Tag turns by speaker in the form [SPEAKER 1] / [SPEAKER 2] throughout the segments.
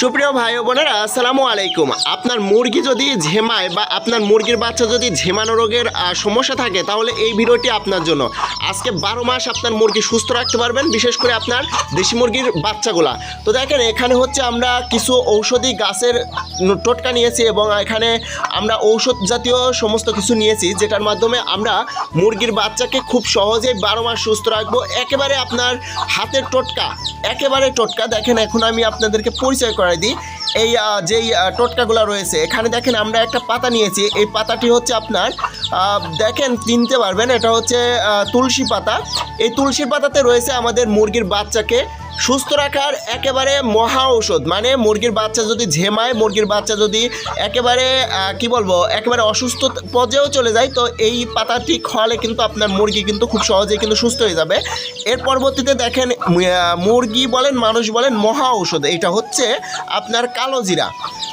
[SPEAKER 1] সুপ্রিয় ভাই বোনেরা, আসসালামু আলাইকুম। আপনার মুরগি যদি ঝেমায় বা আপনার মুরগির বাচ্চা যদি ঝেমানো রোগের সমস্যা থাকে, তাহলে এই ভিডিওটি আপনার জন্য। আজকে বারো মাস আপনার মুরগি সুস্থ রাখতে পারবেন, বিশেষ করে আপনার দেশি মুরগির বাচ্চাগুলা। তো দেখেন, এখানে হচ্ছে আমরা কিছু ঔষধি গাছের টোটকা নিয়েছি এবং এখানে আমরা ঔষধ জাতীয় সমস্ত কিছু নিয়েছি, যেটার মাধ্যমে আমরা মুরগির বাচ্চাকে খুব সহজেই বারো মাস সুস্থ রাখব। একেবারে আপনার হাতের টোটকা, একেবারে টোটকা। দেখেন, এখন আমি আপনাদেরকে পরিচয় করাই দিই। এই যেই টোটকাগুলো রয়েছে, এখানে দেখেন আমরা একটা পাতা নিয়েছি। এই পাতাটি হচ্ছে আপনার দেখেন চিনতে পারবেন। এটা হচ্ছে তুলসী পাতা। এই তুলসী পাতাতে রয়েছে আমাদের মুরগির বাচ্চাকে সুস্থ রাখার একেবারে মহা ঔষধ। মানে মুরগির বাচ্চা যদি ঝেমায়, মুরগির বাচ্চা যদি একেবারে কি বলব, একেবারে অসুস্থ পর্যায়েও চলে যায়, তো এই পাতাটি খাওয়ালে কিন্তু আপনার মুরগি কিন্তু খুব সহজেই কিন্তু সুস্থ হয়ে যাবে। এর পরবর্তীতে দেখেন মুরগি বলেন, মানুষ বলেন মহা ঔষধ। এটা হচ্ছে আপনার কালো জিরা।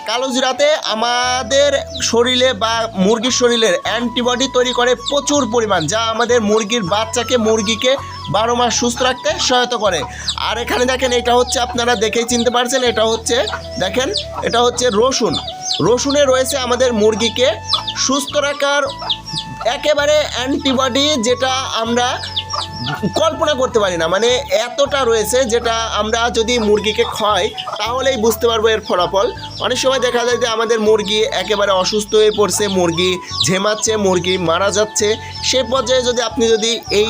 [SPEAKER 1] কালো জিরাতে আমাদের শরীরে বা মুরগির শরীরের অ্যান্টিবডি তৈরি করে প্রচুর পরিমাণ, যা আমাদের মুরগির বাচ্চাকে, মুরগিকে বারো মাস সুস্থ রাখতে সহায়তা করে। আর এখানে দেখেন, এটা হচ্ছে আপনারা দেখেই চিনতে পারছেন, এটা হচ্ছে, দেখেন, এটা হচ্ছে রসুন। রসুনে রয়েছে আমাদের মুরগিকে সুস্থ রাখার একেবারে অ্যান্টিবডি, যেটা আমরা কল্পনা করতে পারি না। মানে এতটা রয়েছে যেটা আমরা যদি মুরগিকে খাই তাহলেই বুঝতে পারব এর ফলাফল। অনেক সময় দেখা যায় যে আমাদের মুরগি একেবারে অসুস্থ হয়ে পড়ছে, মুরগি ঝেমাচ্ছে, মুরগি মারা যাচ্ছে। সে পর্যায়ে যদি আপনি যদি এই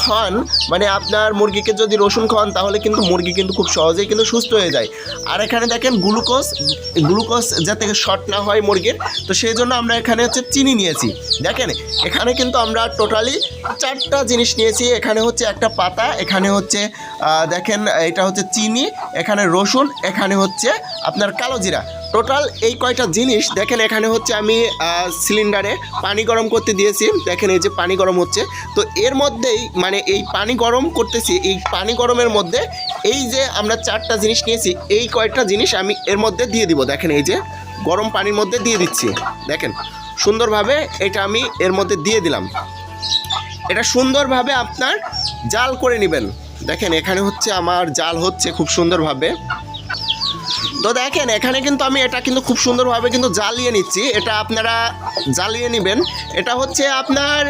[SPEAKER 1] খান মানে আপনার মুরগিকে যদি রসুন খান তাহলে কিন্তু মুরগি কিন্তু খুব সহজেই কিন্তু সুস্থ হয়ে যায়। আর এখানে দেখেন গ্লুকোজ গ্লুকোজ যাতে শর্ট না হয় মুরগির, তো সেই জন্য আমরা এখানে হচ্ছে চিনি নিয়েছি। দেখেন, এখানে কিন্তু আমরা টোটালি চারটা জিনিস নিয়েছি এখানে হচ্ছে একটা পাতা, এখানে হচ্ছে দেখেন, এটা হচ্ছে চিনি, এখানে রসুন, এখানে হচ্ছে আপনার কালো জিরা। টোটাল এই কয়টা জিনিস, দেখেন এখানে হচ্ছে আমি সিলিন্ডারে পানি গরম করতে দিয়েছি। দেখেন এই যে পানি গরম হচ্ছে। তো এর মধ্যেই মানে এই পানি গরম করতেছি, এই পানি গরমের মধ্যে এই যে আমরা চারটা জিনিস নিয়েছি, এই কয়টা জিনিস আমি এর মধ্যে দিয়ে দিব। দেখেন এই যে গরম পানির মধ্যে দিয়ে দিচ্ছি। দেখেন, সুন্দরভাবে এটা আমি এর মধ্যে দিয়ে দিলাম। এটা সুন্দরভাবে আপনার জাল করে নেবেন। দেখেন এখানে হচ্ছে আমার জাল হচ্ছে খুব সুন্দরভাবে। তো দেখেন, এখানে কিন্তু আমি এটা কিন্তু খুব সুন্দরভাবে কিন্তু জ্বালিয়ে নিচ্ছি। এটা আপনারা জ্বালিয়ে নেবেন। এটা হচ্ছে আপনার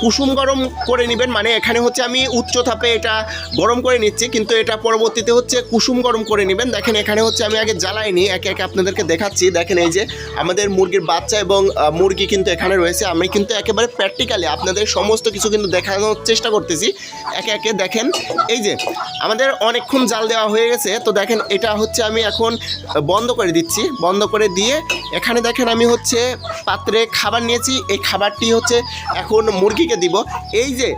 [SPEAKER 1] কুসুম গরম করে নেবেন। মানে এখানে হচ্ছে আমি উচ্চ তাপে এটা গরম করে নিচ্ছি, কিন্তু এটা পরবর্তীতে হচ্ছে কুসুম গরম করে নেবেন। দেখেন, এখানে হচ্ছে আমি আগে জ্বালাইনি একে একে আপনাদেরকে দেখাচ্ছি। দেখেন, এই যে আমাদের মুরগির বাচ্চা এবং মুরগি কিন্তু এখানে রয়েছে। আমি কিন্তু একেবারে প্র্যাকটিক্যালি আপনাদের সমস্ত কিছু কিন্তু দেখানোর চেষ্টা করতেছি। একে একে দেখেন, এই যে আমাদের অনেকক্ষণ জাল দেওয়া হয়ে গেছে। তো দেখেন, এটা হচ্ছে আমি এখন বন্ধ করে দিচ্ছি। বন্ধ করে দিয়ে এখানে দেখেন আমি হচ্ছে পাত্রে খাবার নিয়েছি। এই খাবারটি হচ্ছে এখন মুরগিকে দিব। এই যে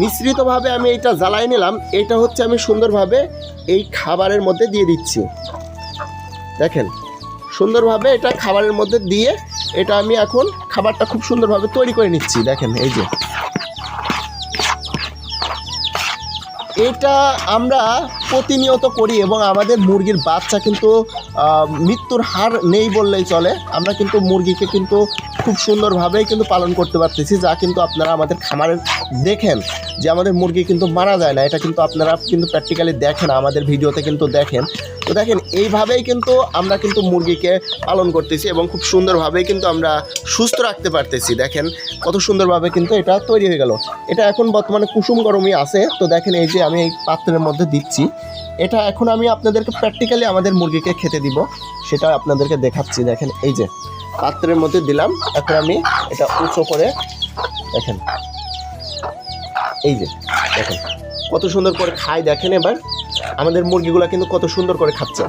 [SPEAKER 1] মিশ্রিতভাবে আমি এটা জ্বালাই নিলাম, এটা হচ্ছে আমি সুন্দরভাবে এই খাবারের মধ্যে দিয়ে দিচ্ছি। দেখেন, সুন্দরভাবে এটা খাবারের মধ্যে দিয়ে এটা আমি এখন খাবারটা খুব সুন্দরভাবে তৈরি করে নিচ্ছি। দেখেন, এই যে। এটা আমরা প্রতিনিয়ত করি এবং আমাদের মুরগির বাচ্চা কিন্তু মৃত্যুর হার নেই বললেই চলে। আমরা কিন্তু মুরগিকে কিন্তু খুব সুন্দরভাবেই কিন্তু পালন করতে পারতেছি, যা কিন্তু আপনারা আমাদের খামারে দেখেন যে আমাদের মুরগি কিন্তু মারা যায় না। এটা কিন্তু আপনারা কিন্তু প্র্যাকটিক্যালি দেখেন, আমাদের ভিডিওতে কিন্তু দেখেন। তো দেখেন, এইভাবেই কিন্তু আমরা কিন্তু মুরগিকে পালন করতেছি এবং খুব সুন্দরভাবেই কিন্তু আমরা সুস্থ রাখতে পারতেছি। দেখেন, কত সুন্দরভাবে কিন্তু এটা তৈরি হয়ে গেল। এটা এখন বর্তমানে কুসুম গরমই আছে। তো দেখেন, এই যে আমি এই পাত্রের মধ্যে দিচ্ছি। এটা এখন আমি আপনাদেরকে প্র্যাকটিক্যালি আমাদের মুরগিকে খেতে দিব। সেটা আপনাদেরকে দেখাচ্ছি, দেখেন, এই যে পাত্রের মধ্যে দিলাম। এখন আমি এটা উঁচু করে দেখেন, এই যে দেখেন, কত সুন্দর করে খাই দেখেন এবার, আমাদের মুরগিগুলো কিন্তু কত সুন্দর করে খাচ্ছে।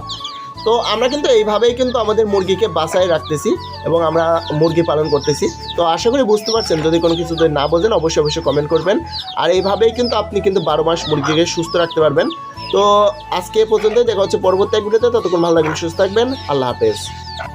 [SPEAKER 1] তো আমরা কিন্তু এইভাবেই কিন্তু আমাদের মুরগিকে বাসায় রাখতেছি এবং আমরা মুরগি পালন করতেছি। তো আশা করি বুঝতে পারছেন, যদি কোনো কিছু যদি না বোঝেন, অবশ্যই অবশ্যই কমেন্ট করবেন। আর এইভাবেই কিন্তু আপনি কিন্তু বারো মাস মুরগিকে সুস্থ রাখতে পারবেন। তো আজকে পর্যন্ত দেখা হচ্ছে পরবর্তী ভিডিওতে ততক্ষণ ভালো লাগবেন সুস্থ থাকবেন আল্লাহ হাফেজ।